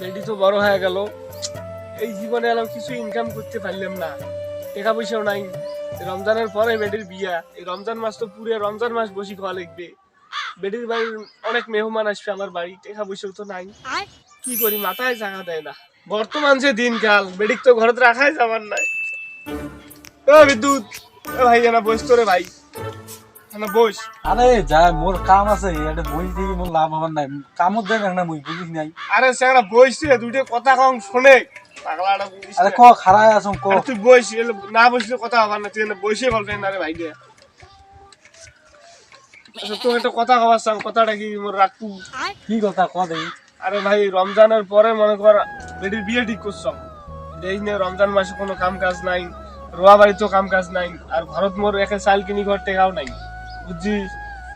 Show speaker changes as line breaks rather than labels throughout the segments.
বেডি তো বড় হয়ে গেল। এই জীবনে এলাম কিছু ইনকাম করতে পারলাম না। টাকা পয়সাও নাই। রমজানের পরে বেডির বিয়া। এই রমজান মাস তো পুরো রমজান মাস বসি খাওয়া লাগবে। বেডির বাড়ির অনেক মেহমান আসবে আমার বাড়ি। টাকা পয়সাও তো নাই। কি করি মাথায় জায়গা দেয় না। বর্তমান যে দিনকাল বেডিক তো ঘরে রাখাই যাবার নাই। বিদ্যুৎ। ভাই না বস তোরে ভাই। না
আরে যা মোর কাম আছে এটা বই মোর লাভ হবার নাই। কামত দেখ না মুই বুঝিস নাই।
আরে সেটা বসছে দুটো কথা কম শোনে।
আরে ক খারায় আছো ক।
তুই বইস না বসলে কথা হবার না তুই এলে বসে বলবেন না রে ভাই দিয়ে আচ্ছা একটা কথা কথাটা কি মোর
কি কথা ক দেই?
আরে ভাই রমজানের পরে মনে কর বেটির বিয়ে ঠিক দেখ নে রমজান মাসে কোনো কাম কাজ নাই রোয়া বাড়িতেও কাম কাজ নাই আর ঘরত মোর একে চাল কিনি ঘর টেকাও নাই। বুঝছিস?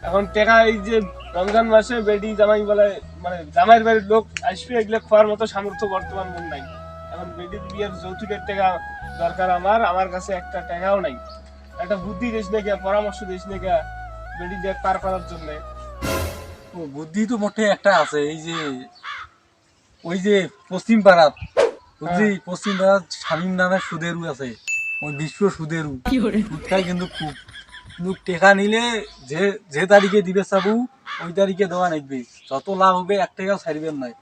এখন টেকা এই যে রমজান মাসে বেটি জামাই বলে মানে জামাইয়ের বাড়ির লোক আসবে এগুলো খাওয়ার মতো সামর্থ্য বর্তমান মোর নাই। এখন বেটির বিয়ের যৌতুকের টাকা দরকার আমার আমার কাছে একটা টাকাও নাই। একটা বুদ্ধি দিস না গিয়া পরামর্শ দিস না গিয়া বেটি দেখ পার করার জন্য।
বুদ্ধি তো মোটে একটা আছে এই যে ওই যে পশ্চিম পাড়াত বুঝলি? পশ্চিম পাড়াত স্বামীর নামে সুদেরু আছে ওই বিশ্ব সুদেরু। সুদটাই কিন্তু খুব কিন্তু টেকা নিলে যে যে তারিখে দিবে চাবু ওই তারিখে দেওয়া নাকবে যত লাভ হবে এক টাকাও ছাড়বেন নাই।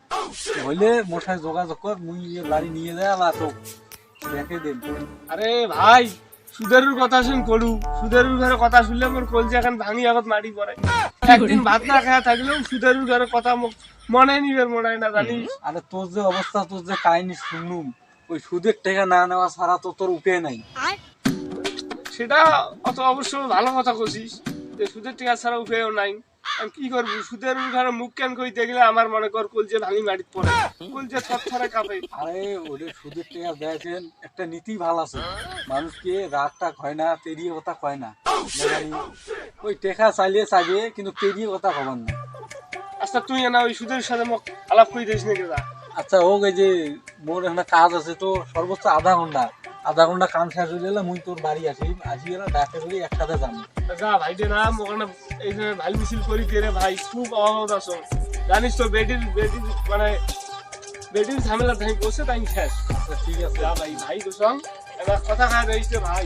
হইলে মোর সাথে যোগাযোগ কর মুই বাড়ি নিয়ে যায় আবার তো দেখে দেন
আরে ভাই সুদেরুর কথা শুন করু সুদেরুর ঘরে কথা শুনলে মোর কলজে এখন ভাঙি আগত মাটি পড়ে। একদিন ভাত না খাওয়া থাকলেও সুদেরুর ঘরে কথা মনে নিবের মনে না জানিস
আরে তোর যে অবস্থা তোর যে কাহিনী শুনলুম ওই সুদের টাকা না নেওয়া ছাড়া তো তোর উপায় নাই।
সেটা অত অবশ্য ভালো কথা কছিস যে সুদের টিকা ছাড়া উপায়ও নাই। আমি কি করব? সুদের ঘরে মুখ কেন কই দেখলে আমার মনে কর কলজে ভাঙি মাটি পড়ে কলজে থর থরে কাঁপে।
আরে ওদের সুদের টাকা দেখেন একটা নীতি ভালো আছে। মানুষকে রাগটা কয় না তেরিয়ে কথা কয় না। ওই টেকা চাইলে চাইবে কিন্তু তেরিয়ে কথা কবার না।
আচ্ছা তুই না ওই সুদের সাথে মোক আলাপ করে দিস নাকি
আচ্ছা হোক এই যে মোর এখানে কাজ আছে তো সর্বোচ্চ আধা ঘণ্টা। আধা ঘণ্টা কাম শেষ হয়ে গেলে মুই তোর বাড়ি আসি। আসি গেলে ডাকে করি একসাথে যাব
যা ভাই দে না ওখানে এই যে ভাই মিছিল করি দিয়ে রে ভাই খুব অভাব আছো। জানিস তো বেটির বেটির মানে বেটির ঝামেলা তাই বসে তাই শেষ।
আচ্ছা ঠিক আছে।
যা ভাই ভাই গোসং এবার কথা খায় রয়েছে ভাই।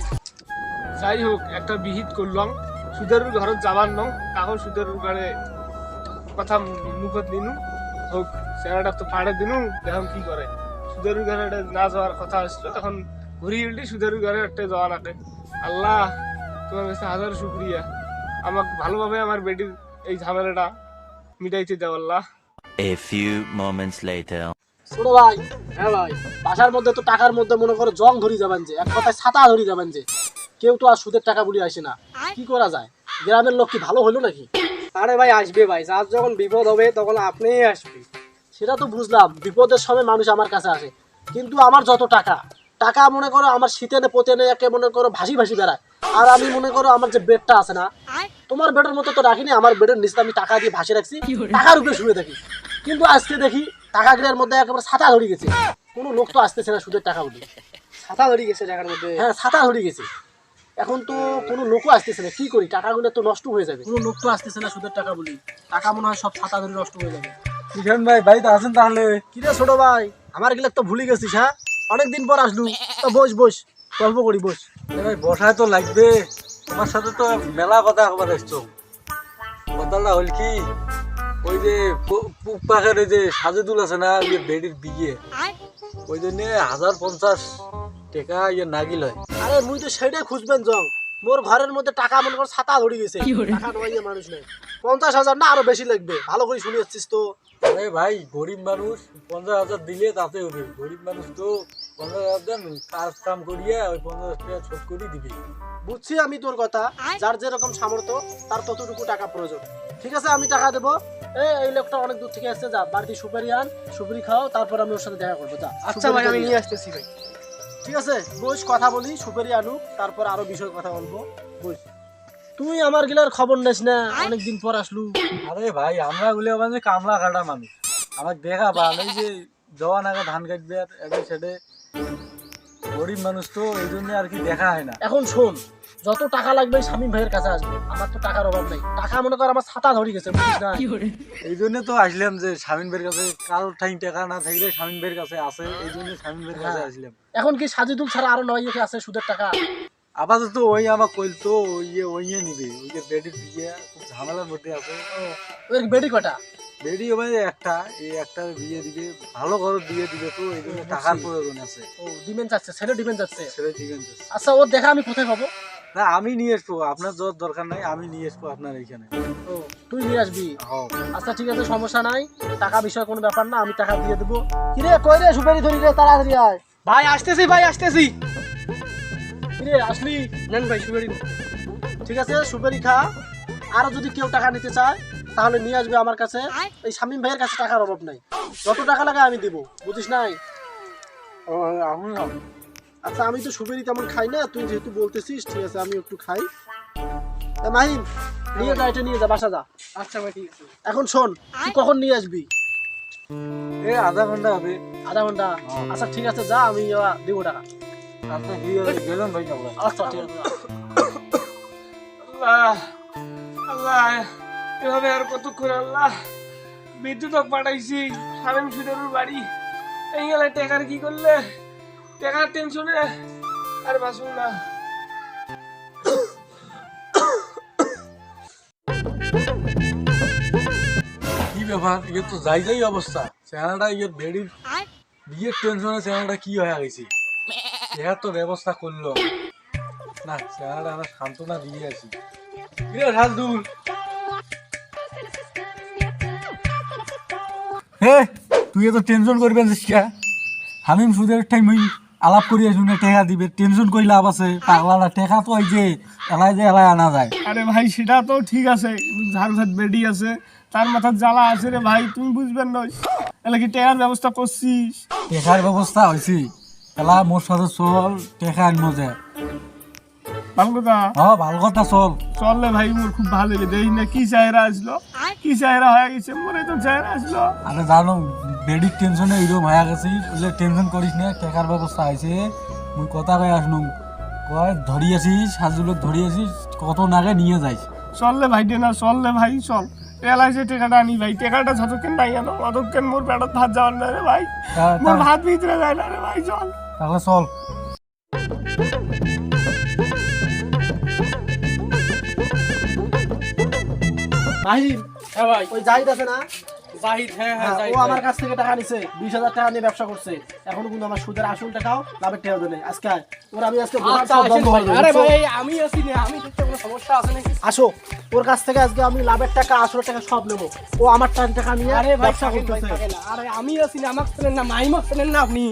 যাই হোক একটা বিহিত করলাম। সুদেরুর ঘরত যাবার নং তাহলে সুদেরুর ঘরে কথা মুখত নিনু। হোক সেনাটা তো পাড়ে দিনু দেখুন কি করে। সুদেরুর ঘরে না যাওয়ার কথা আসলো তখন ঘুরি উল্টি সুদেরুর ঘরে একটা যাওয়া লাগে আল্লাহ তোমার কাছে হাজার শুক্রিয়া। আমাকে ভালোভাবে আমার বেটির এই ঝামেলাটা মিটাইতে দেও আল্লাহ।
A few moments later.
ছোট ভাই হ্যাঁ ভাই বাসার মধ্যে তো টাকার মধ্যে মনে করো জং ধরি যাবেন যে এক কথায় ছাতা ধরি যাবেন যে কেউ তো আর সুদের টাকা বলি আসে না। কি করা যায়? গ্রামের লোক কি ভালো হলো নাকি?
আরে ভাই আসবে ভাই যার যখন বিপদ হবে তখন আপনিই আসবে
সেটা তো বুঝলাম বিপদের সময় মানুষ আমার কাছে আসে কিন্তু আমার যত টাকা টাকা মনে করো আমার শীতেনে পোতেনে একে মনে করো ভাসি ভাসি বেড়ায়। আর আমি মনে করো আমার যে বেডটা আছে না তোমার বেডের মতো তো রাখিনি আমার বেডের নিচে আমি টাকা দিয়ে ভাসিয়ে রাখছি টাকার উপরে শুয়ে দেখি কিন্তু আজকে দেখি টাকা গিরার মধ্যে একেবারে ছাতা ধরে গেছে। কোনো লোক তো আসতেছে না সুদের টাকা বলি।
ছাতা ধরে গেছে টাকার মধ্যে।
হ্যাঁ ছাতা ধরে গেছে। এখন তো কোনো লোকও আসতেছে না কি করি? টাকাগুলো তো নষ্ট হয়ে যাবে। কোনো লোক তো আসতেছে না সুদের টাকা বলি। টাকা মনে হয় সব ছাতা ধরে নষ্ট হয়ে যাবে।
কিষান ভাই বাড়িতে আছেন তাহলে?
কিরে ছোট ভাই আমার গেলে তো ভুলে গেছিস হ্যাঁ? অনেকদিন পর আসলু। তো বস বস গল্প করি বস।
ভাই বসায় তো লাগবে। তোমার সাথে তো মেলা কথা হবার এসছো কথাটা হল কি ওই যে পুক পাখের ওই যে সাজেদুল আছে না ওই বেডির বিয়ে। ওই জন্য হাজার পঞ্চাশ টাকা ইয়ে নাগিল হয়।
আরে মুই তো সেটাই খুঁজবেন জং। মোর ঘরের মধ্যে টাকা মনে কর ছাতা ধরে গেছে। টাকা নয় মানুষ নেই। পঞ্চাশ হাজার না আরও বেশি লাগবে। ভালো করে শুনে যাচ্ছিস তো।
আরে ভাই গরিব মানুষ পঞ্চাশ হাজার দিলে তাতে হবে। গরিব মানুষ তো পঞ্চাশ হাজার কাজ কাম করিয়ে ওই পঞ্চাশ টাকা শোধ করে দিবি।
বুঝছি আমি তোর কথা। যার যেরকম সামর্থ্য তার ততটুকু টাকা প্রয়োজন। ঠিক আছে আমি টাকা দেবো। এই এই লোকটা অনেক দূর থেকে আসছে যা। বাড়িতে সুপারি আন সুপারি খাও তারপর আমি ওর সাথে দেখা করব। যা।
আচ্ছা ভাই আমি নিয়ে আসতেছি ভাই।
ঠিক আছে? বস কথা বলি সুপেরি আনুক তারপর আরও বিষয় কথা বলব। বস তুই আমার গিলার খবর নিস না? অনেকদিন পর আসলু।
আরে ভাই আমরা গুলি মানে কামলা কাটা মানুষ আমাকে দেখা বা আমি যে জওয়ান আগে ধান কাটবে আর এডে সেডে গরিব মানুষ তো এই জন্য আর কি দেখা হয় না।
এখন শোন যত টাকা লাগবে শামীম ভাইয়ের কাছে আসবে। আমার তো টাকার অভাব নেই। টাকা মনে কর আমার ছাতা ধরে গেছে
এই জন্য তো আসলাম যে স্বামীন ভাইয়ের কাছে কারোর ঠাই টাকা না থাকলে স্বামীন ভাইয়ের কাছে আছে এই জন্য স্বামীন ভাইয়ের কাছে
হ্যাঁ।
আসলাম।
এখন কি সাজিদুল ছাড়া আরও নয় আছে সুদের টাকা?
আপাতত ওই আমার কইল তো ওই যে ওই নিবে। ওই যে বেডির বিয়ে খুব ঝামেলার মধ্যে আছে।
ওই বেডি কটা
বেডি হবে একটা এই একটা বিয়ে দিবে ভালো ঘর বিয়ে দিবে তো এই জন্য টাকার প্রয়োজন আছে।
ও ডিমেন যাচ্ছে ছেলে ডিমেন যাচ্ছে
ছেলে আছে।
আচ্ছা ওর দেখা আমি কোথায় পাবো?
না আমি নিয়ে আসব আপনার যাওয়ার দরকার নাই আমি নিয়ে আসব আপনার এইখানে।
ও তুই নিয়ে আসবি?
হ্যাঁ।
আচ্ছা ঠিক আছে সমস্যা নাই। টাকা বিষয় কোনো ব্যাপার না আমি টাকা দিয়ে দেবো। কিরে কই রে সুপারি ধরি রে তাড়াতাড়ি আয়।
ভাই আসতেছি ভাই আসতেছি।
কিরে আসলি?
নেন ভাই সুপারি।
ঠিক আছে সুপারি খা। আরও যদি কেউ টাকা নিতে চায় তাহলে নিয়ে আসবে আমার কাছে। এই শামীম ভাইয়ের কাছে টাকার অভাব নাই। যত টাকা লাগে আমি দিব বুঝিস নাই?
ও, এখন
আচ্ছা আমি তো সুপারি তেমন খাই না তুই যেহেতু বলতেছিস ঠিক আছে আমি একটু খাই। মাহিম নিয়ে যা এটা নিয়ে যা বাসা যা।
আচ্ছা ভাই ঠিক আছে।
এখন শোন তুই কখন নিয়ে আসবি?
এ আধা ঘণ্টা হবে।
আধা ঘণ্টা? আচ্ছা ঠিক আছে যা আমি দেবো টাকা।
ভাই
আচ্ছা ঠিক আছে।
আল্লাহ আল্লাহ এভাবে আর কতক্ষণ আল্লাহ। বিদ্যুৎ পাঠাইছি সুদেরুর বাড়ি। এই গেলে টেকার কি করলে? টেকার টেনশনে আর বাসুন না।
কি ব্যাপার? ইয়ে তো যাই যাই অবস্থা চ্যানেলটা ইয়ে বেডির বিয়ের টেনশনে চ্যানেলটা কি হয়ে গেছে? এর তো ব্যবস্থা করল। না চ্যানেলটা আমরা সান্ত্বনা দিয়ে আছি। কিরে রাজদুল হে তুই এত টেনশন করবেন হামিম সুদের টাইম আলাপ করি আসুন টেকা দিবে টেনশন করি লাভ আছে। পাগলাটা টেকা তো ওই যে এলাই যে এলাই আনা যায়।
আরে ভাই সেটা তো ঠিক আছে ঝাল ভাত বেডি আছে তার মাথার জ্বালা আছে রে ভাই তুমি বুঝবেন না। এলা কি টেকার ব্যবস্থা করছিস?
টেকার ব্যবস্থা হয়েছে এলা মোর সাথে চল টেকা আনব যে।
ভালো কথা?
হ্যাঁ ভালো কথা চল।
চললে ভাই মোর খুব ভালো লেগে। দেখি না কি চায়রা আসলো? কি চায়রা হয়ে গেছে? মোরে তো চায়রা আসলো।
আরে জানো বেডির টেনশনে এরকম হয়ে গেছি বলে টেনশন করিস না টেকার ব্যবস্থা হয়েছে মুই কথা কয়ে আসনু কয় ধরি ধরিয়েছিস সাজুলোক ধরিয়েছিস কত নাগে নিয়ে যাইস
চললে ভাই না চললে ভাই চল। এলাই যে টেকাটা আনি ভাই টেকাটা যতক্ষণ নাই আনো? ততক্ষণ মোর পেটত ভাত যাওয়ার না রে ভাই? মোর ভাত ভিতরে যায় না রে ভাই চল।
তাহলে চল।
হ্যাঁ ভাই
ওই আছে না।
জাহিদ হ্যাঁ হ্যাঁ
হ্যাঁ, ও আমার কাছ থেকে টাকা নিছে বিশ হাজার টাকা নিয়ে ব্যবসা করছে। এখনও কিন্তু আমার সুদের আসল টাকাও লাভের টাকা দিলে আজকে ওর আমি আজকে
আচ্ছা
সব
আসেন
বন্ধ
ভাই।
করে দেবো,
আরে ভাই আমি আছি না আমি কোনো সমস্যা আছে নাকি?
আসো ওর কাছ থেকে আজকে আমি লাভের টাকা আসল টাকা সব নেব। ও আমার টান টাকা নিয়ে
আরে
ব্যবসা করতেছে।
না। আরে আমি আছি না আমাকে চেনেন না মাইমক চেনেন না আপনি।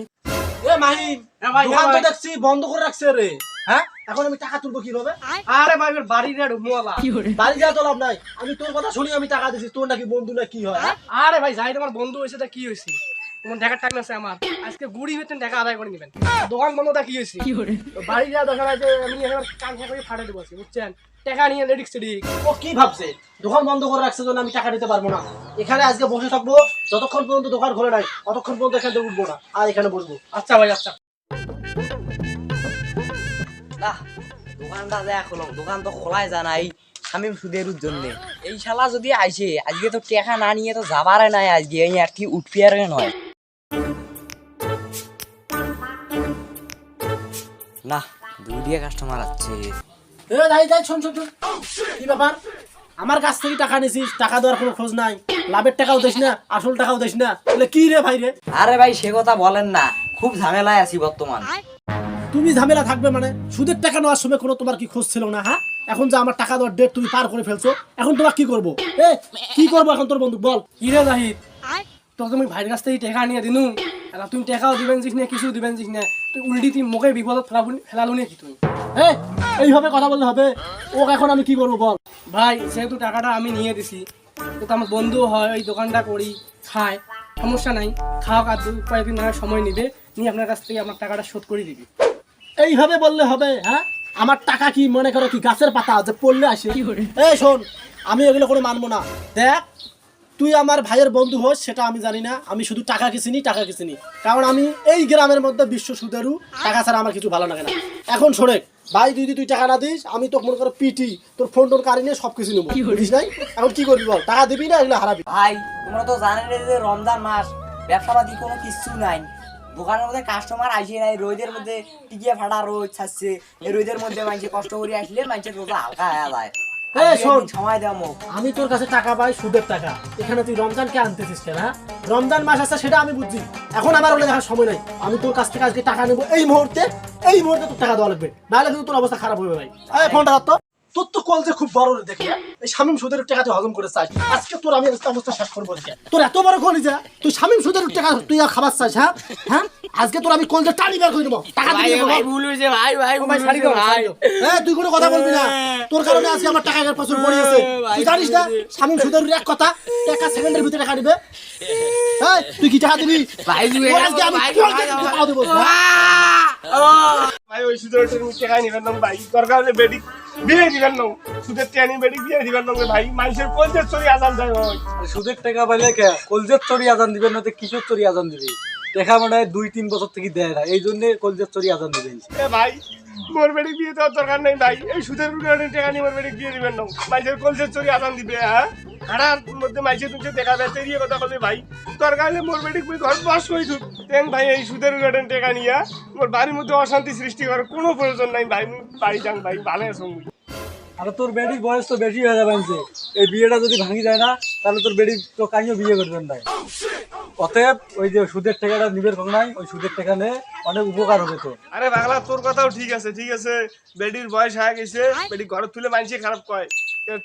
এ মাহিম দোকান তো দেখছি বন্ধ করে রাখছে রে। হ্যাঁ? এখন আমি টাকা তুলবো কীভাবে?
আরে ভাই বাড়ি ঢুকমোলা
বাড়ি যাওয়া তো লাভ নাই। আমি তোর কথা শুনি আমি টাকা দিছি তোর নাকি বন্ধু না কি হয় হ্যাঁ?
আরে ভাই আমার বন্ধু হয়েছে তা কি হয়েছে? তোমার দেখা টাকা আছে আমার। আজকে গুড়ি হইতেন টাকা আদায় করে নেবেন। দোকান বন্ধ তা কি হয়েছে? বাড়ি আমি এবার কান করে ফাটে দেবো বুঝছেন? টাকা নিয়ে রেডিক সেডিক
ও কি ভাবছে? দোকান বন্ধ করে রাখছে জন্য আমি টাকা দিতে পারব না। এখানে আজকে বসে থাকব যতক্ষণ পর্যন্ত দোকান খোলে নাই ততক্ষণ পর্যন্ত এখানে উঠবো না। আর এখানে বসবো।
আচ্ছা ভাই আচ্ছা।
না দোকানটা দেয়া খোলো দোকান তো খোলাই যায় নাই শামিম সুদের জন্য এই শালা যদি আইসে আজকে তো টাকা না নিয়ে তো যাবারে নাই আজকে এই আর কি উঠবি আর নয় না দুই দিয়ে কাস্টমার আছে
এ যাই যাই শোন শোন শোন। কি ব্যাপার? আমার কাছ থেকে টাকা নিছিস টাকা দেওয়ার কোনো খোঁজ নাই। লাভের টাকাও দিস না আসল টাকাও দিস না। কি রে ভাই রে?
আরে ভাই সে কথা বলেন না। খুব ঝামেলায় আছি বর্তমান।
তুমি ঝামেলা থাকবে মানে? সুদের টাকা নেওয়ার সময় কোনো তোমার কি খোঁজ ছিল না হ্যাঁ? এখন যে আমার টাকা দেওয়ার ডেট তুমি পার করে ফেলছো এখন তোমার কি করব? এ কি করব এখন তোর বন্ধু? বল।
কি রে জাহিদ তো তুমি ভাইয়ের কাছ থেকে টাকা নিয়ে দিনু। আর তুমি টাকাও দিবেন জিস না কিছু দিবেন জিস না। তুই উল্টি তুই মুখে বিপদত ফেলাবুনি ফেলালু নাকি তুই?
এ এইভাবে কথা বললে হবে? ও এখন আমি কি করব বল?
ভাই যেহেতু টাকাটা আমি নিয়ে দিছি তো আমার বন্ধু হয় ওই দোকানটা করি খায়। সমস্যা নাই। খাওয়া আর দু কয়েকদিন সময় নিবে। নিয়ে আপনার কাছ থেকে আমার টাকাটা শোধ করে দিবি।
এইভাবে বললে হবে হ্যাঁ? আমার টাকা কি মনে করো কি গাছের পাতা যে পড়লে আসে? এই শোন আমি এগুলো কোনো মানবো না। দেখ তুই আমার ভাইয়ের বন্ধু হোস সেটা আমি জানি না। আমি শুধু টাকা কিসিনি টাকা কিসিনি কারণ আমি এই গ্রামের মধ্যে বিশ্ব সুদেরু টাকা ছাড়া আমার কিছু ভালো লাগে না। এখন শোনে ভাই তুই যদি তুই টাকা না দিস আমি তোকে মনে করো পিটি তোর ফোন টোন কারি নিয়ে সব কিছু নেব বুঝিস নাই? এখন কি করবি বল? টাকা দিবি না এগুলো হারাবি।
ভাই তোমরা তো জানেন যে রমজান মাস ব্যবসাপাতি কোনো কিছু নাই। দোকানের মধ্যে কাস্টমার আসে নাই রোদের মধ্যে টিকিয়ে ফাটা রোদ ছাড়ছে। এই রোদের মধ্যে মানুষ কষ্ট করে আসলে মানুষের রোজা হালকা হয়ে যায়। সময়
আমি তোর কাছে টাকা পাই সুদের টাকা। এখানে তুই রমজানকে আনতেছিস কেন হ্যাঁ? রমজান মাস আসছে সেটা আমি বুঝছি। এখন আমার ওগুলো দেখার সময় নাই। আমি তোর কাছ থেকে আজকে টাকা নেব। এই মুহূর্তে এই মুহূর্তে তোর টাকা দেওয়া লাগবে। নাহলে কিন্তু তোর অবস্থা খারাপ হবে ভাই। ফোনটা ধর তো। তোর তো কল যে খুব বড় রে দেখি। হ্যাঁ? এই শামিম সুদের টাকা তুই হজম করে চাস। আজকে তোর আমি অবস্থা শেষ করব দেখে। তোর এত বড় কল যা তুই শামিম সুদের টাকা তুই আর খাবার চাস হ্যাঁ? হ্যাঁ? আজকে তোর আমি কল যে টানি বের করে দেবো। টাকা দিয়ে দেবো।
ভুল হয়েছে ভাই ভাই
ভাই, ছাড়ি দাও, ছাড়ি দাও। তুই কোনো কথা বলবি না। তোর কারণে আজকে আমার টাকা প্রচুর পড়ে গেছে। তুই জানিস না স্বামী সুদের এক কথা টাকা সেকেন্ডের ভিতরে টাকা দিবে। এই, তুই কি টাকা দিবি?
ভাই, তুই
আজকে আমি
ভাই, ভাই,
আজকে
ভাই,
টাকা দেবো।
ভাই। ওই সুদের টাকা নিবেন না ভাই। দরকার হলে বেডি বিয়ে দিবেন না সুদের বেডি বিয়ে দিবেন না ভাই। মানুষের পঞ্চাশ চুরি আজান যায় ভাই।
সুদের টাকা পাইলে কে? কলজের চরি আজান দিবেন না তো কিশোর চরি আজান দিবে? দেখা মানে হয় দুই তিন বছর থেকে দেয় না। এই জন্য কলজের চরি আজান দিবেন
ভাই মোর বেড়ি বিয়ে দেওয়ার দরকার নেই ভাই। এই সুদের বিনিয়োগের টাকা নিয়ে মোর বেড়ি বিয়ে দিবেন না। মাইসের কলসের চুরি আদান দিবে হ্যাঁ? হাড়ার মধ্যে মাইসে তুমি দেখা যায়, তেরিয়ে কথা বলবে ভাই। দরকার হলে মোর বেড়ি তুই ঘর বাস করি তুই দেখ ভাই, এই সুদের বিনিয়োগের টাকা নিয়ে মোর বাড়ির মধ্যে অশান্তি সৃষ্টি করার কোনো প্রয়োজন নাই ভাই। মুই বাড়ি যান ভাই, ভালো আছো
আর তোর বেডির বয়স তো বেশি হয়ে যাবে এই বিয়েটা যদি ভাঙি যায় না, তাহলে তোর বেডি তো কাইও বিয়ে করবেন না অতএব ওই যে সুদের টাকাটা নিবের নাই ওই সুদের টাকা নে অনেক উপকার হবে তোর
আরে বাংলা তোর কথাও ঠিক আছে ঠিক আছে। বেডির বয়স হয়ে গেছে বেডি ঘর তুলে মানছে খারাপ কয়।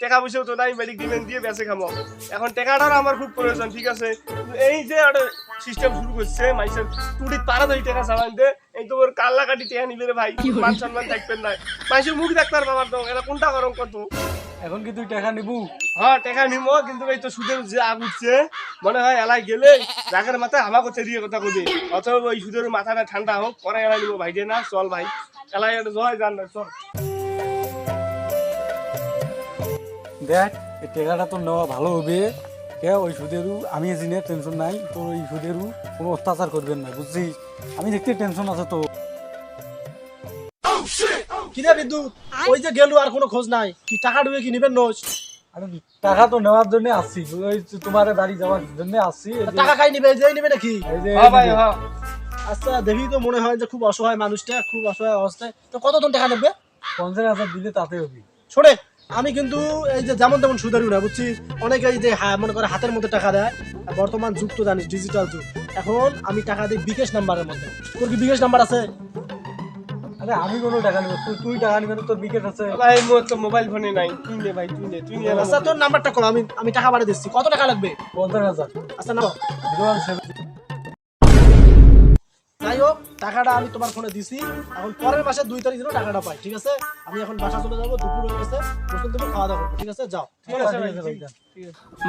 টাকা পয়সাও তো নাই বেডি ডিমেন্ট দিয়ে বেঁচে খামো। এখন টাকাটার আমার খুব প্রয়োজন ঠিক আছে? এই যে একটা সিস্টেম শুরু করছে মাইসের টুটি তাড়াতাড়ি টাকা চালান দে এই তো ওর কাল্লা কাটি টাকা নিবে রে ভাই মান সম্মান থাকবেন না। মাইসের মুখ ডাক্তার বাবার তো এটা কোনটা গরম কত
এখন কি তুই টাকা নিবু?
হ্যাঁ টাকা নিমো কিন্তু এই তো সুদের যে আগ উঠছে মনে হয় এলাই গেলে রাগের মাথায় হামা করতে দিয়ে কথা কবি। অথবা ওই সুদের মাথাটা ঠান্ডা হোক পরে এলাই নিবো ভাই না চল ভাই। এলাই জয় জান না চল।
দেখ এই টাকাটা তো নেওয়া ভালো হবে। কে ওই সুদেরু আমি জিনে টেনশন নাই। তোর ওই সুদেরু কোনো অত্যাচার করবেন না বুঝছিস? আমি দেখতে টেনশন আছে তো
কিরে বিদ্যুৎ ওই যে গেলু আর কোনো খোঁজ নাই। কি টাকা ডুবে কি নিবেন নোজ?
টাকা তো নেওয়ার জন্য আসছি। ওই তোমার বাড়ি যাওয়ার জন্য আসছি।
টাকা খাই নিবে? যে নিবে নাকি?
এই যে
হ্যাঁ ভাই হ্যাঁ।
আচ্ছা দেখি তো মনে হয় যে খুব অসহায় মানুষটা খুব অসহায় অবস্থায়। তো কত টাকা নেবে
পঞ্চাশ হাজার দিলে তাতে হবে।
শোনে আমি কিন্তু এই যে যেমন তেমন সুদারি না বুঝছিস? অনেকে এই যে মনে করে হাতের মধ্যে টাকা দেয় আর বর্তমান যুগ তো জানিস ডিজিটাল যুগ। এখন আমি টাকা দিই বিকাশ নাম্বারের মধ্যে। তোর কি বিকাশ নাম্বার আছে?
আরে আমি কোনো টাকা নিব তুই তুই টাকা নিবে না তোর বিকেট আছে।
ভাই মোর তো মোবাইল ফোনে নাই। তুই নে ভাই তুই নে তুই নে।
আচ্ছা তোর নাম্বারটা কল আমি আমি টাকা বাড়িয়ে দিচ্ছি। কত টাকা লাগবে?
পঞ্চাশ হাজার।
আচ্ছা নাও।
জিরো ওয়ান সেভেন
যাই হোক টাকাটা আমি তোমার ফোনে দিছি। এখন পরের মাসে দুই তারিখ দিন টাকাটা পাই ঠিক আছে? আমি এখন বাসা চলে যাব দুপুর হয়ে গেছে গোসল তুমি খাওয়া দাওয়া করব ঠিক আছে? যাও।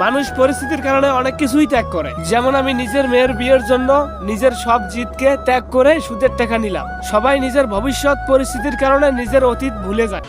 মানুষ পরিস্থিতির কারণে অনেক কিছুই ত্যাগ করে। যেমন আমি নিজের মেয়ের বিয়ের জন্য নিজের সব জিতকে ত্যাগ করে সুদের টাকা নিলাম। সবাই নিজের ভবিষ্যৎ পরিস্থিতির কারণে নিজের অতীত ভুলে যায়।